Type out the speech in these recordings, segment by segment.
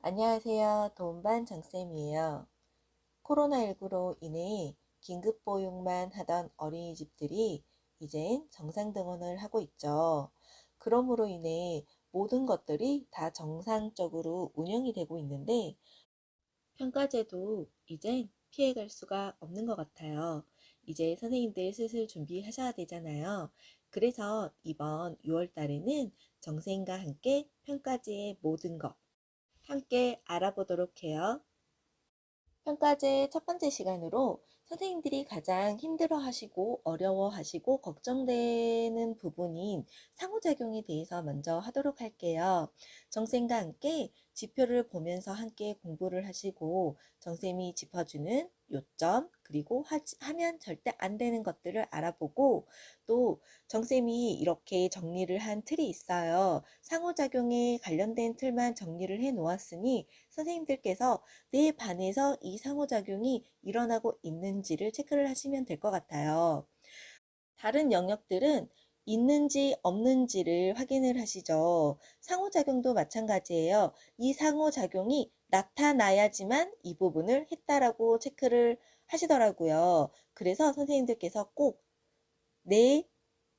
안녕하세요. 도움반 정쌤이에요. 코로나19로 인해 긴급 보육만 하던 어린이집들이 이젠 정상 등원을 하고 있죠. 그러므로 인해 모든 것들이 다 정상적으로 운영이 되고 있는데 평가제도 이젠 피해갈 수가 없는 것 같아요. 이제 선생님들 슬슬 준비하셔야 되잖아요. 그래서 이번 6월 달에는 정쌤과 함께 평가제의 모든 것 함께 알아보도록 해요. 평가제 첫 번째 시간으로 선생님들이 가장 힘들어 하시고 어려워 하시고 걱정되는 부분인 상호작용에 대해서 먼저 하도록 할게요. 정쌤과 함께 지표를 보면서 함께 공부를 하시고 정쌤이 짚어주는 요점 그리고 하, 하면 절대 안 되는 것들을 알아보고 또 정쌤이 이렇게 정리를 한 틀이 있어요. 상호작용에 관련된 틀만 정리를 해 놓았으니 선생님들께서 내 반에서 이 상호작용이 일어나고 있는지를 체크를 하시면 될 것 같아요. 다른 영역들은 있는지 없는지를 확인을 하시죠. 상호작용도 마찬가지예요. 이 상호작용이 나타나야지만 이 부분을 했다라고 체크를 하시더라고요. 그래서 선생님들께서 꼭 내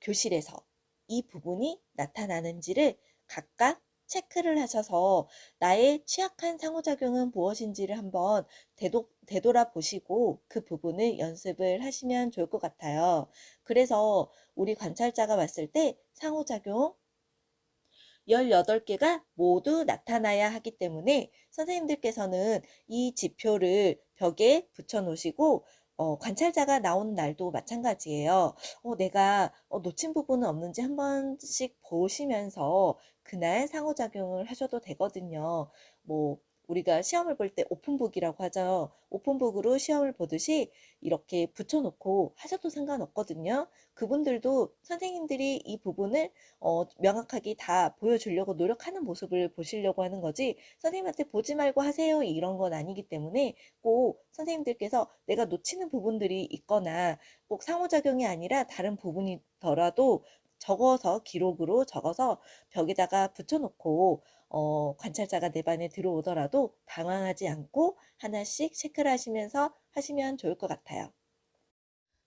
교실에서 이 부분이 나타나는지를 각각 체크를 하셔서 나의 취약한 상호작용은 무엇인지를 한번 되도, 되돌아보시고 그 부분을 연습을 하시면 좋을 것 같아요. 그래서 우리 관찰자가 왔을 때 상호작용 18개가 모두 나타나야 하기 때문에 선생님들께서는 이 지표를 벽에 붙여 놓으시고 어, 관찰자가 나온 날도 마찬가지예요. 어, 내가 어, 놓친 부분은 없는지 한 번씩 보시면서 그날 상호작용을 하셔도 되거든요. 뭐 우리가 시험을 볼 때 오픈북이라고 하죠. 오픈북으로 시험을 보듯이 이렇게 붙여놓고 하셔도 상관없거든요. 그분들도 선생님들이 이 부분을 어, 명확하게 다 보여주려고 노력하는 모습을 보시려고 하는 거지 선생님한테 보지 말고 하세요 이런 건 아니기 때문에 꼭 선생님들께서 내가 놓치는 부분들이 있거나 꼭 상호작용이 아니라 다른 부분이더라도 적어서 기록으로 적어서 벽에다가 붙여놓고 어, 관찰자가 내 반에 들어오더라도 당황하지 않고 하나씩 체크를 하시면서 하시면 좋을 것 같아요.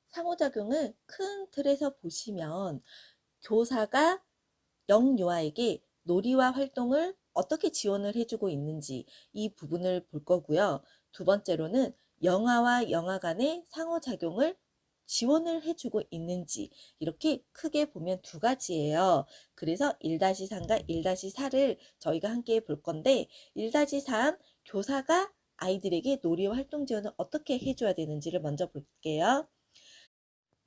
상호작용을 큰 틀에서 보시면 교사가 영유아에게 놀이와 활동을 어떻게 지원을 해주고 있는지 이 부분을 볼 거고요. 두 번째로는 영아와 영아 간의 상호작용을 지원을 해주고 있는지 이렇게 크게 보면 두 가지예요. 그래서 1-3과 1-4를 저희가 함께 볼 건데 1-3 교사가 아이들에게 놀이와 활동 지원을 어떻게 해줘야 되는지를 먼저 볼게요.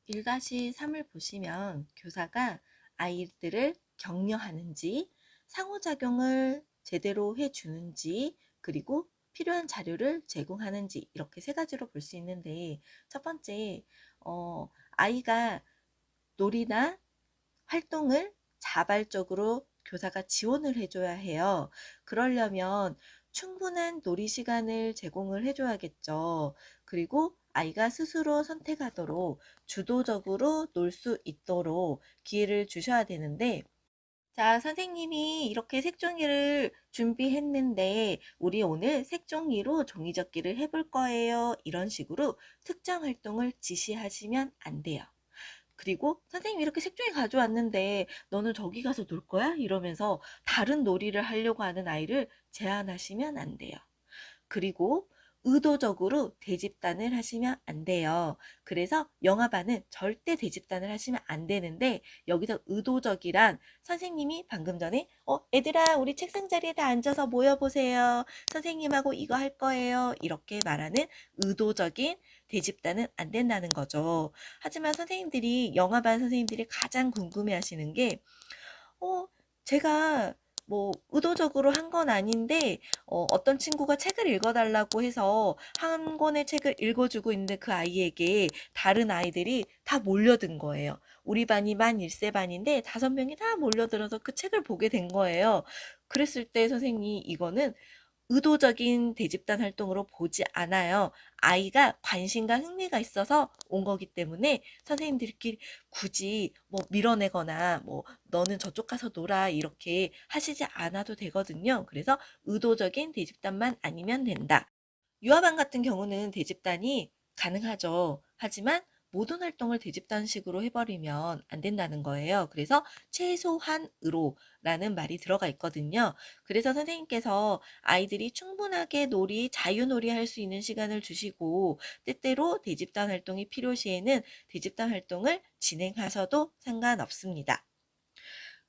1-3을 보시면 교사가 아이들을 격려하는지 상호작용을 제대로 해주는지 그리고 필요한 자료를 제공하는지 이렇게 세 가지로 볼 수 있는데 첫 번째 어, 아이가 놀이나 활동을 자발적으로 교사가 지원을 해줘야 해요. 그러려면 충분한 놀이 시간을 제공을 해줘야겠죠. 그리고 아이가 스스로 선택하도록 주도적으로 놀 수 있도록 기회를 주셔야 되는데 자, 선생님이 이렇게 색종이를 준비했는데 우리 오늘 색종이로 종이접기를 해볼 거예요. 이런 식으로 특정 활동을 지시하시면 안 돼요. 그리고 선생님이 이렇게 색종이 가져왔는데 너는 저기 가서 놀 거야? 이러면서 다른 놀이를 하려고 하는 아이를 제한하시면 안 돼요. 그리고 의도적으로 대집단을 하시면 안 돼요. 그래서 영화반은 절대 대집단을 하시면 안 되는데 여기서 의도적이란 선생님이 방금 전에 어 애들아 우리 책상 자리에 다 앉아서 모여 보세요. 선생님하고 이거 할 거예요. 이렇게 말하는 의도적인 대집단은 안 된다는 거죠. 하지만 선생님들이 영화반 선생님들이 가장 궁금해 하시는 게 어, 제가 뭐 의도적으로 한 건 아닌데 어, 어떤 친구가 책을 읽어달라고 해서 한 권의 책을 읽어주고 있는데 그 아이에게 다른 아이들이 다 몰려든 거예요. 우리 반이 만 1세 반인데 다섯 명이 다 몰려들어서 그 책을 보게 된 거예요. 그랬을 때 선생님이 이거는 의도적인 대집단 활동으로 보지 않아요. 아이가 관심과 흥미가 있어서 온 거기 때문에 선생님들끼리 굳이 뭐 밀어내거나 뭐 너는 저쪽 가서 놀아 이렇게 하시지 않아도 되거든요. 그래서 의도적인 대집단만 아니면 된다. 유아반 같은 경우는 대집단이 가능하죠. 하지만 모든 활동을 대집단식으로 해버리면 안 된다는 거예요. 그래서 최소한으로라는 말이 들어가 있거든요. 그래서 선생님께서 아이들이 충분하게 놀이, 자유놀이 할 수 있는 시간을 주시고 때때로 대집단 활동이 필요시에는 대집단 활동을 진행하셔도 상관없습니다.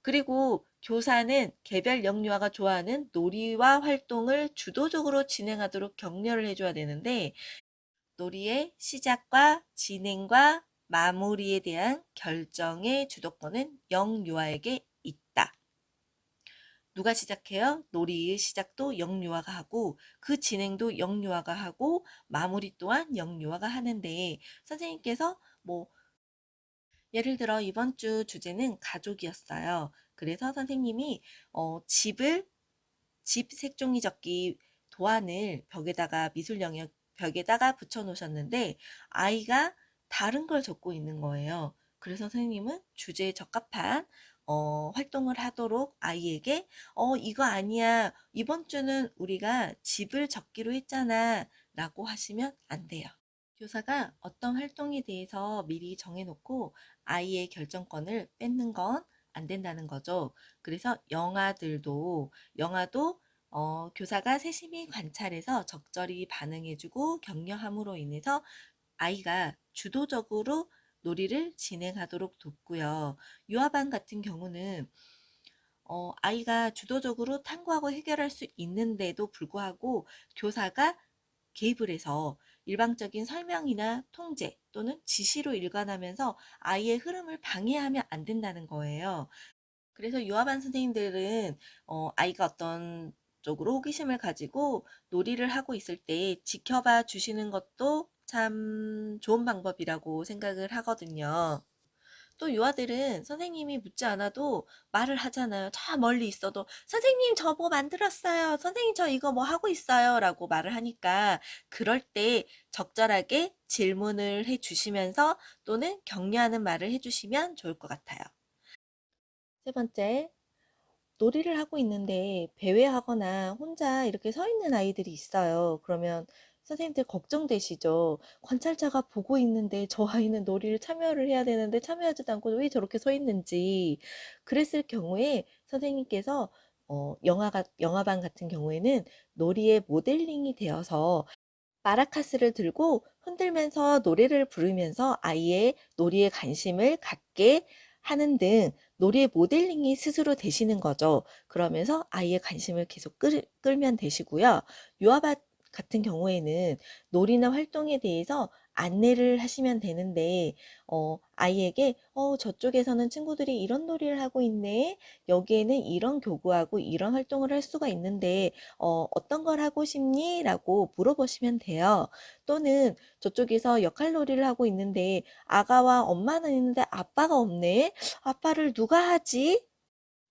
그리고 교사는 개별 영유아가 좋아하는 놀이와 활동을 주도적으로 진행하도록 격려를 해줘야 되는데 놀이의 시작과 진행과 마무리에 대한 결정의 주도권은 영유아에게 있다. 누가 시작해요? 놀이의 시작도 영유아가 하고 그 진행도 영유아가 하고 마무리 또한 영유아가 하는데 선생님께서 뭐 예를 들어 이번 주 주제는 가족이었어요. 그래서 선생님이 어, 집을 집 색종이 접기 도안을 벽에다가 미술 영역 벽에다가 붙여 놓으셨는데 아이가 다른 걸 적고 있는 거예요. 그래서 선생님은 주제에 적합한 어, 활동을 하도록 아이에게 어, 이거 아니야. 이번 주는 우리가 집을 적기로 했잖아. 라고 하시면 안 돼요. 교사가 어떤 활동에 대해서 미리 정해놓고 아이의 결정권을 뺏는 건 안 된다는 거죠. 그래서 영아들도, 영아도 어, 교사가 세심히 관찰해서 적절히 반응해주고 격려함으로 인해서 아이가 주도적으로 놀이를 진행하도록 돕고요. 유아반 같은 경우는 어, 아이가 주도적으로 탐구하고 해결할 수 있는데도 불구하고 교사가 개입을 해서 일방적인 설명이나 통제 또는 지시로 일관하면서 아이의 흐름을 방해하면 안 된다는 거예요. 그래서 유아반 선생님들은 어, 아이가 어떤 쪽으로 호기심을 가지고 놀이를 하고 있을 때 지켜봐 주시는 것도 참 좋은 방법이라고 생각을 하거든요. 또 유아들은 선생님이 묻지 않아도 말을 하잖아요. 저 멀리 있어도 선생님 저 뭐 만들었어요. 선생님 저 이거 뭐 하고 있어요. 라고 말을 하니까 그럴 때 적절하게 질문을 해 주시면서 또는 격려하는 말을 해 주시면 좋을 것 같아요. 세 번째, 놀이를 하고 있는데 배회하거나 혼자 이렇게 서 있는 아이들이 있어요. 그러면 선생님들 걱정되시죠? 관찰자가 보고 있는데 저 아이는 놀이를 참여를 해야 되는데 참여하지도 않고 왜 저렇게 서 있는지. 그랬을 경우에 선생님께서 어, 영화가, 영화반 같은 경우에는 놀이의 모델링이 되어서 마라카스를 들고 흔들면서 노래를 부르면서 아이의 놀이에 관심을 갖게 하는 등 놀이의 모델링이 스스로 되시는 거죠. 그러면서 아이의 관심을 계속 끌, 끌면 되시고요. 유아밭 같은 경우에는 놀이나 활동에 대해서 안내를 하시면 되는데, 어, 아이에게, 어, 저쪽에서는 친구들이 이런 놀이를 하고 있네. 여기에는 이런 교구하고 이런 활동을 할 수가 있는데, 어, 어떤 걸 하고 싶니? 라고 물어보시면 돼요. 또는 저쪽에서 역할 놀이를 하고 있는데, 아가와 엄마는 있는데 아빠가 없네. 아빠를 누가 하지?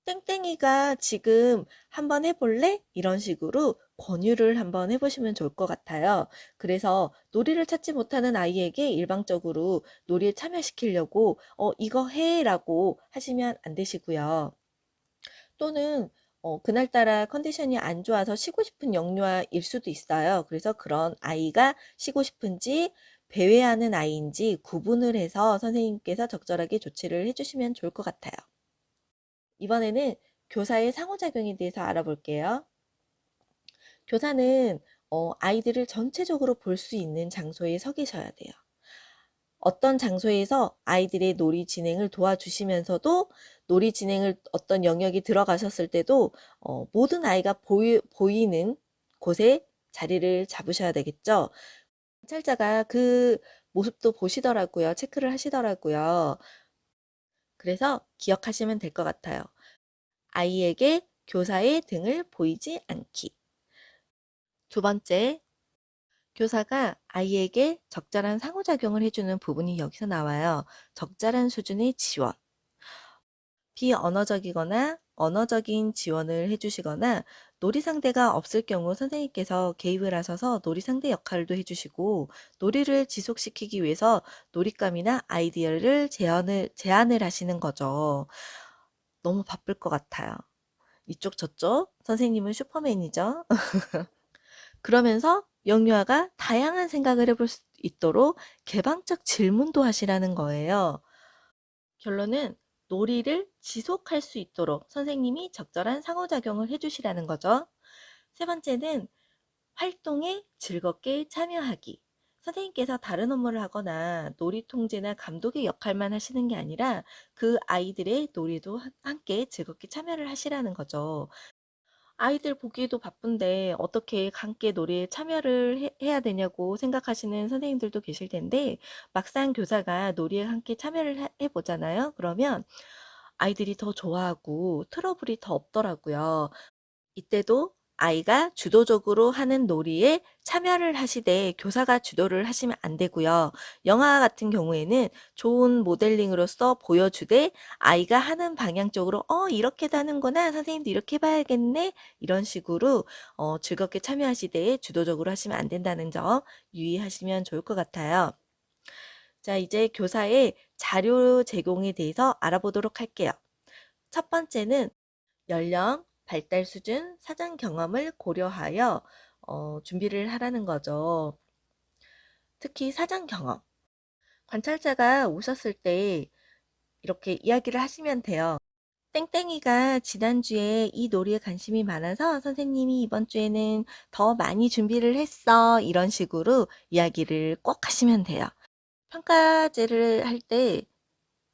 땡땡이가 지금 한번 해볼래? 이런 식으로 권유를 한번 해보시면 좋을 것 같아요. 그래서 놀이를 찾지 못하는 아이에게 일방적으로 놀이에 참여시키려고 어, 이거 해 라고 하시면 안 되시고요. 또는 어, 그날따라 컨디션이 안 좋아서 쉬고 싶은 영유아일 수도 있어요. 그래서 그런 아이가 쉬고 싶은지 배회하는 아이인지 구분을 해서 선생님께서 적절하게 조치를 해주시면 좋을 것 같아요. 이번에는 교사의 상호작용에 대해서 알아볼게요. 교사는 어, 아이들을 전체적으로 볼 수 있는 장소에 서 계셔야 돼요. 어떤 장소에서 아이들의 놀이 진행을 도와주시면서도 놀이 진행을 어떤 영역이 들어가셨을 때도 어, 모든 아이가 보이, 보이는 곳에 자리를 잡으셔야 되겠죠. 관찰자가 그 모습도 보시더라고요. 체크를 하시더라고요. 그래서 기억하시면 될 것 같아요. 아이에게 교사의 등을 보이지 않기. 두 번째, 교사가 아이에게 적절한 상호작용을 해주는 부분이 여기서 나와요. 적절한 수준의 지원. 비언어적이거나 언어적인 지원을 해주시거나 놀이 상대가 없을 경우 선생님께서 개입을 하셔서 놀이 상대 역할도 해주시고 놀이를 지속시키기 위해서 놀잇감이나 아이디어를 제안을, 제안을 하시는 거죠. 너무 바쁠 것 같아요. 이쪽 저쪽 선생님은 슈퍼맨이죠. 그러면서 영유아가 다양한 생각을 해볼 수 있도록 개방적 질문도 하시라는 거예요. 결론은 놀이를 지속할 수 있도록 선생님이 적절한 상호작용을 해주시라는 거죠. 세 번째는 활동에 즐겁게 참여하기. 선생님께서 다른 업무를 하거나 놀이 통제나 감독의 역할만 하시는 게 아니라 그 아이들의 놀이도 함께 즐겁게 참여를 하시라는 거죠. 아이들 보기에도 바쁜데 어떻게 함께 놀이에 참여를 해, 해야 되냐고 생각하시는 선생님들도 계실 텐데 막상 교사가 놀이에 함께 참여를 하- 해보잖아요. 그러면 아이들이 더 좋아하고 트러블이 더 없더라고요. 이때도 아이가 주도적으로 하는 놀이에 참여를 하시되 교사가 주도를 하시면 안 되고요. 영화 같은 경우에는 좋은 모델링으로서 보여주되 아이가 하는 방향 쪽으로 어 이렇게도 하는구나 선생님도 이렇게 봐야겠네 이런 식으로 어, 즐겁게 참여하시되 주도적으로 하시면 안 된다는 점 유의하시면 좋을 것 같아요. 자 이제 교사의 자료 제공에 대해서 알아보도록 할게요. 첫 번째는 연령, 발달 수준, 사전 경험을 고려하여 어, 준비를 하라는 거죠. 특히 사전 경험. 관찰자가 오셨을 때 이렇게 이야기를 하시면 돼요. 땡땡이가 지난주에 이 놀이에 관심이 많아서 선생님이 이번 주에는 더 많이 준비를 했어. 이런 식으로 이야기를 꼭 하시면 돼요. 평가제를 할 때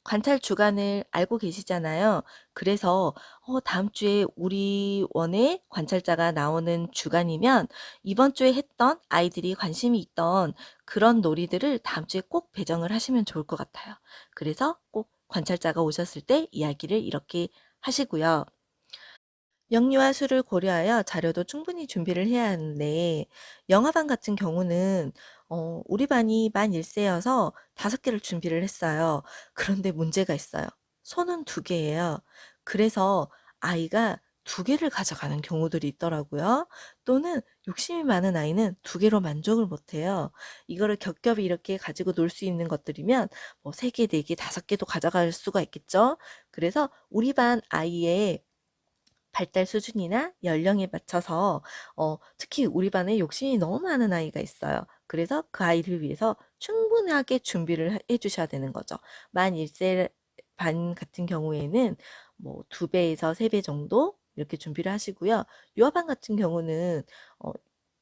관찰 주간을 알고 계시잖아요. 그래서 어, 다음 주에 우리 원에 관찰자가 나오는 주간이면 이번 주에 했던 아이들이 관심이 있던 그런 놀이들을 다음 주에 꼭 배정을 하시면 좋을 것 같아요. 그래서 꼭 관찰자가 오셨을 때 이야기를 이렇게 하시고요. 영유아 수를 고려하여 자료도 충분히 준비를 해야 하는데 영화반 같은 경우는 어, 우리 반이 만 1 세여서 다섯 개를 준비를 했어요. 그런데 문제가 있어요. 손은 두 개예요. 그래서 아이가 두 개를 가져가는 경우들이 있더라고요. 또는 욕심이 많은 아이는 두 개로 만족을 못 해요. 이거를 겹겹이 이렇게 가지고 놀 수 있는 것들이면 뭐세 개, 네 개, 다섯 개도 가져갈 수가 있겠죠. 그래서 우리 반 아이의 발달 수준이나 연령에 맞춰서 어, 특히 우리 반에 욕심이 너무 많은 아이가 있어요. 그래서 그 아이를 위해서 충분하게 준비를 해 주셔야 되는 거죠. 만 1세 반 같은 경우에는 뭐 2배에서 3배 정도 이렇게 준비를 하시고요. 유아반 같은 경우는 어,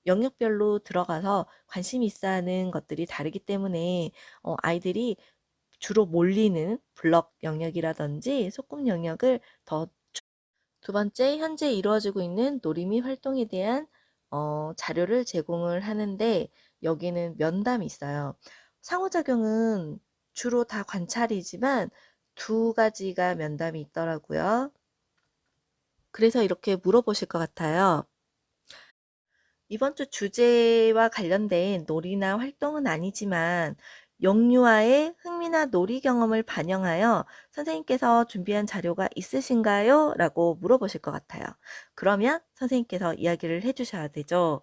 영역별로 들어가서 관심 있어 하는 것들이 다르기 때문에 어, 아이들이 주로 몰리는 블럭 영역이라든지 소꿉 영역을 더 두 번째, 현재 이루어지고 있는 놀이 및 활동에 대한 어, 자료를 제공을 하는데 여기는 면담이 있어요. 상호작용은 주로 다 관찰이지만 두 가지가 면담이 있더라고요. 그래서 이렇게 물어보실 것 같아요. 이번 주 주제와 관련된 놀이나 활동은 아니지만 영유아의 흥미나 놀이 경험을 반영하여 선생님께서 준비한 자료가 있으신가요? 라고 물어보실 것 같아요. 그러면 선생님께서 이야기를 해주셔야 되죠.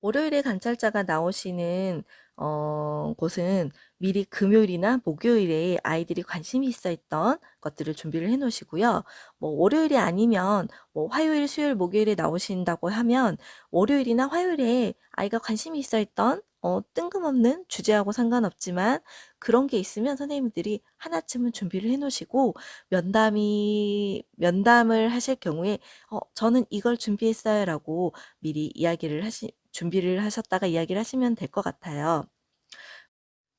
월요일에 관찰자가 나오시는 어, 곳은 미리 금요일이나 목요일에 아이들이 관심이 있어 있던 것들을 준비를 해 놓으시고요. 뭐 월요일이 아니면 뭐 화요일, 수요일, 목요일에 나오신다고 하면 월요일이나 화요일에 아이가 관심이 있어 있던 어, 뜬금없는 주제하고 상관없지만 그런 게 있으면 선생님들이 하나쯤은 준비를 해 놓으시고 면담이 면담을 하실 경우에 어, 저는 이걸 준비했어요라고 미리 이야기를 하시 준비를 하셨다가 이야기를 하시면 될 것 같아요.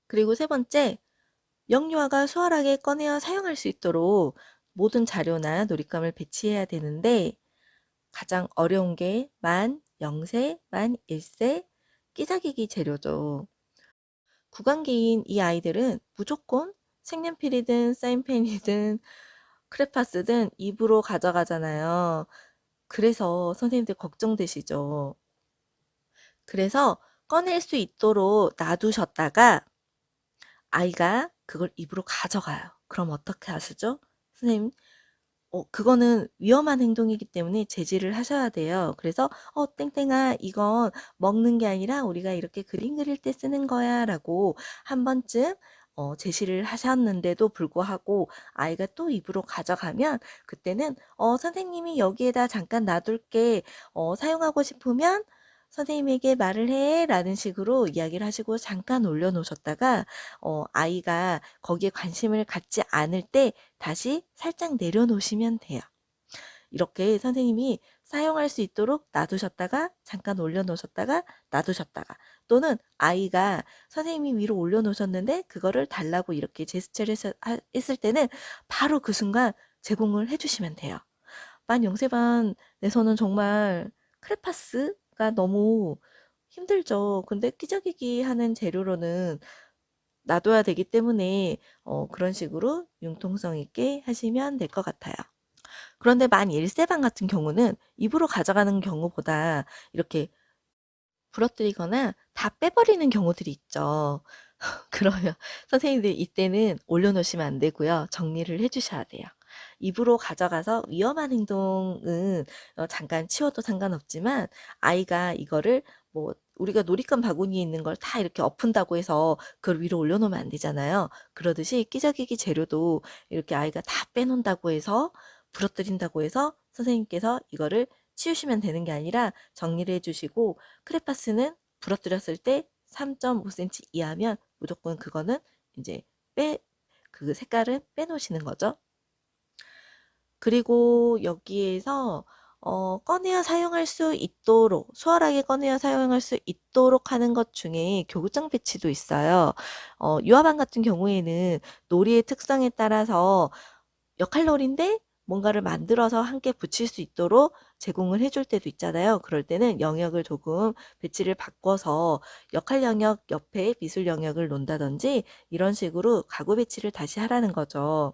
그리고 세 번째, 영유아가 수월하게 꺼내어 사용할 수 있도록 모든 자료나 놀잇감을 배치해야 되는데 가장 어려운 게 만 0 세, 만 1 세 끼자기기 재료죠. 구강기인 이 아이들은 무조건 색연필이든 사인펜이든 크레파스든 입으로 가져가잖아요. 그래서 선생님들 걱정되시죠. 그래서 꺼낼 수 있도록 놔두셨다가 아이가 그걸 입으로 가져가요. 그럼 어떻게 하시죠? 선생님, 어, 그거는 위험한 행동이기 때문에 제지를 하셔야 돼요. 그래서, 어, 땡땡아, 이건 먹는 게 아니라 우리가 이렇게 그림 그릴 때 쓰는 거야. 라고 한 번쯤, 어, 제시를 하셨는데도 불구하고 아이가 또 입으로 가져가면 그때는, 어, 선생님이 여기에다 잠깐 놔둘게. 어, 사용하고 싶으면 선생님에게 말을 해. 라는 식으로 이야기를 하시고 잠깐 올려놓으셨다가, 어, 아이가 거기에 관심을 갖지 않을 때 다시 살짝 내려놓으시면 돼요. 이렇게 선생님이 사용할 수 있도록 놔두셨다가 잠깐 올려놓으셨다가 놔두셨다가 또는 아이가 선생님이 위로 올려놓으셨는데 그거를 달라고 이렇게 제스처를 했을 때는 바로 그 순간 제공을 해주시면 돼요. 만 영세반에서는 정말 크레파스 가 너무 힘들죠. 근데 끼적이기 하는 재료로는 놔둬야 되기 때문에 어, 그런 식으로 융통성 있게 하시면 될 것 같아요. 그런데 만 1세반 같은 경우는 입으로 가져가는 경우보다 이렇게 부러뜨리거나 다 빼버리는 경우들이 있죠. 그러면 선생님들 이때는 올려놓으시면 안 되고요. 정리를 해주셔야 돼요. 입으로 가져가서 위험한 행동은 어, 잠깐 치워도 상관없지만 아이가 이거를 뭐 우리가 놀이감 바구니에 있는 걸 다 이렇게 엎은다고 해서 그걸 위로 올려놓으면 안 되잖아요. 그러듯이 끼적이기 재료도 이렇게 아이가 다 빼놓는다고 해서 부러뜨린다고 해서 선생님께서 이거를 치우시면 되는 게 아니라 정리를 해주시고 크레파스는 부러뜨렸을 때 3.5cm 이하면 무조건 그거는 이제 빼, 그 색깔은 빼놓으시는 거죠. 그리고 여기에서 어, 꺼내어 사용할 수 있도록 수월하게 꺼내어 사용할 수 있도록 하는 것 중에 교구장 배치도 있어요. 어, 유아반 같은 경우에는 놀이의 특성에 따라서 역할놀이인데 뭔가를 만들어서 함께 붙일 수 있도록 제공을 해줄 때도 있잖아요. 그럴 때는 영역을 조금 배치를 바꿔서 역할 영역 옆에 미술 영역을 놓는다든지 이런 식으로 가구 배치를 다시 하라는 거죠.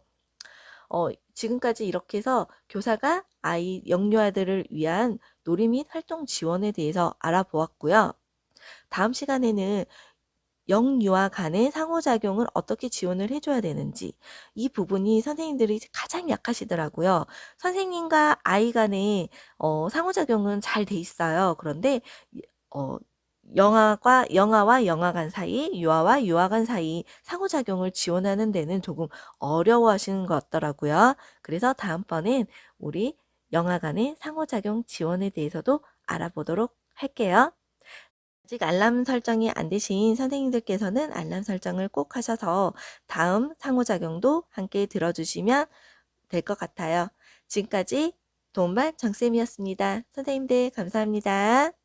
어, 지금까지 이렇게 해서 교사가 아이 영유아들을 위한 놀이 및 활동 지원에 대해서 알아보았고요. 다음 시간에는 영유아 간의 상호작용을 어떻게 지원을 해줘야 되는지 이 부분이 선생님들이 가장 약하시더라고요. 선생님과 아이 간의 어, 상호작용은 잘 돼 있어요. 그런데 어, 영아과 영아와 영아 간 사이, 유아와 유아 간 사이 상호작용을 지원하는 데는 조금 어려워하시는 것 같더라고요. 그래서 다음번엔 우리 영아 간의 상호작용 지원에 대해서도 알아보도록 할게요. 아직 알람 설정이 안 되신 선생님들께서는 알람 설정을 꼭 하셔서 다음 상호작용도 함께 들어주시면 될 것 같아요. 지금까지 돈반 정쌤이었습니다. 선생님들 감사합니다.